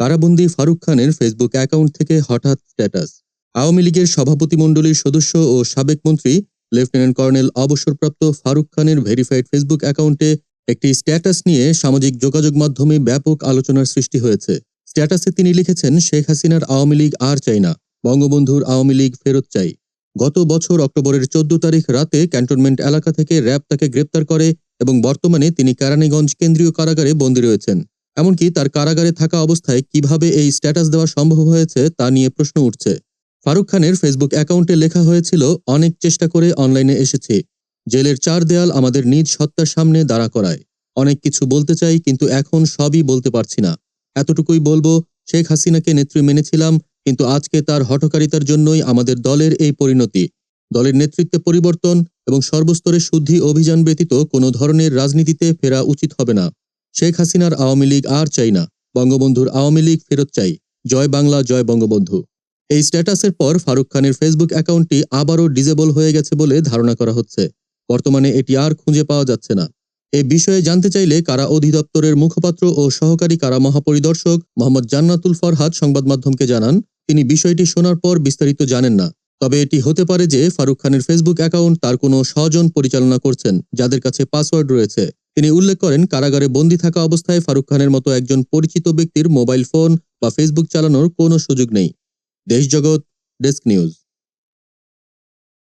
কারাবন্দী ফারুক খানের Facebook account থেকে হঠাৎ স্ট্যাটাস। আওয়ামী লীগের সভাপতিমণ্ডলীর সদস্য ও সাবেক মন্ত্রী লেফটেন্যান্ট কর্নেল অবসরপ্রাপ্ত ফারুক খানের ভেরিফাইড ফেসবুক অ্যাকাউন্টে একটি স্ট্যাটাস নিয়ে সামাজিক যোগাযোগ মাধ্যমে ব্যাপক আলোচনার সৃষ্টি হয়েছে। স্ট্যাটাসে তিনি লিখেছেন, শেখ হাসিনার আওয়ামী লীগ আর চাই না, বঙ্গবন্ধুর আওয়ামী লীগ ফেরত চাই। গত বছর অক্টোবরের চোদ্দ তারিখ রাতে ক্যান্টনমেন্ট এলাকা থেকে র্যাব তাকে গ্রেপ্তার করে এবং বর্তমানে তিনি কেরানীগঞ্জ কেন্দ্রীয় কারাগারে বন্দী রয়েছেন। এমনকি তার কারাগারে থাকা অবস্থায় কীভাবে এই স্ট্যাটাস দেওয়া সম্ভব হয়েছে তা নিয়ে প্রশ্ন উঠছে। ফারুক খানের ফেসবুক অ্যাকাউন্টে লেখা হয়েছিল, অনেক চেষ্টা করে অনলাইনে এসেছি। জেলের চার দেয়াল আমাদের নিজ সত্তার সামনে দাঁড়া করায়। অনেক কিছু বলতে চাই, কিন্তু এখন সবই বলতে পারছি না। এতটুকুই বলব, শেখ হাসিনাকে নেত্রী মেনেছিলাম, কিন্তু আজকে তার হঠকারিতার জন্যই আমাদের দলের এই পরিণতি। দলের নেতৃত্বে পরিবর্তন এবং সর্বস্তরে শুদ্ধি অভিযান ব্যতীত কোনো ধরনের রাজনীতিতে ফেরা উচিত হবে না। শেখ হাসিনার আওয়ামী লীগ আর চাই না, বঙ্গবন্ধুর আওয়ামী লীগ ফেরত চাই। জয় বাংলা, জয় বঙ্গবন্ধু। এই স্ট্যাটাসের পর ফারুক খানের ফেসবুক অ্যাকাউন্টটি আবারও ডিজেবল হয়ে গেছে বলে ধারণা করা হচ্ছে। বর্তমানে এটি আর খুঁজে পাওয়া যাচ্ছে না। এ বিষয়ে জানতে চাইলে কারা অধিদপ্তরের মুখপাত্র ও সহকারী কারা মহাপরিদর্শক মোহাম্মদ জান্নাতুল ফরহাদ সংবাদ মাধ্যমকে জানান, তিনি বিষয়টি শোনার পর বিস্তারিত জানেন না। তবে এটি হতে পারে যে ফারুক খানের ফেসবুক অ্যাকাউন্ট তার কোনো স্বজন পরিচালনা করছেন, যাদের কাছে পাসওয়ার্ড রয়েছে। তিনি উল্লেখ করেন, কারাগারে বন্দী থাকা অবস্থায় ফারুক খানের মতো একজন পরিচিত ব্যক্তির মোবাইল ফোন বা ফেসবুক চালানোর কোনো সুযোগ নেই। Deshjagat desk news.